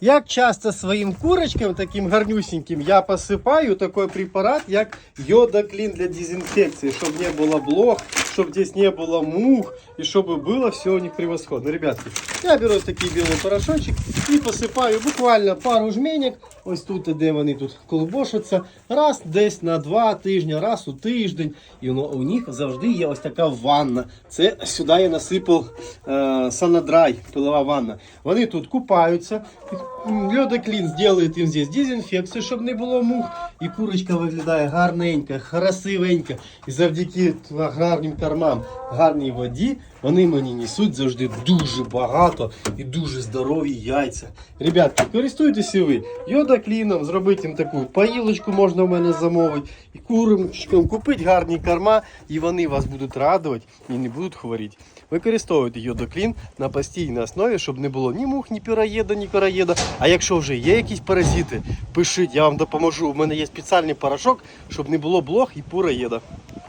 Як часто своїм курочкам, таким гарнюсіньким, я посипаю такий препарат, як йода-клін для дезінфекції, щоб не було блох, щоб здесь не було мух, і щоб було все у них превосходно. Ребятки, я беру такий білий порошочок і посипаю буквально пару жменек, ось тут, де вони тут колбошаться, раз десь на два тижні, раз у тиждень. І воно, у них завжди є ось така ванна. Це сюди я насипав е, санадрай, пилова ванна. Вони тут купаються. Льодоклін зробить їм здесь дезінфекцію, щоб не було мух. І курочка виглядає гарненько, красивенько. І завдяки гарним кормам, гарній воді, вони мені несуть завжди дуже багато і дуже здорові яйця. Ребятки, користуйтеся ви йодокліном, зробити їм таку поїлочку можна в мене замовити. І курочкам купити гарні корма, і вони вас будуть радувати і не будуть хворіти. Використовуйте йодоклін на постійній основі, щоб не було ні мух, ні піроєда, ні короєда. А якщо вже є якісь паразити, пишіть, я вам допоможу. У мене є спеціальний порошок, щоб не було блох і пуроєда.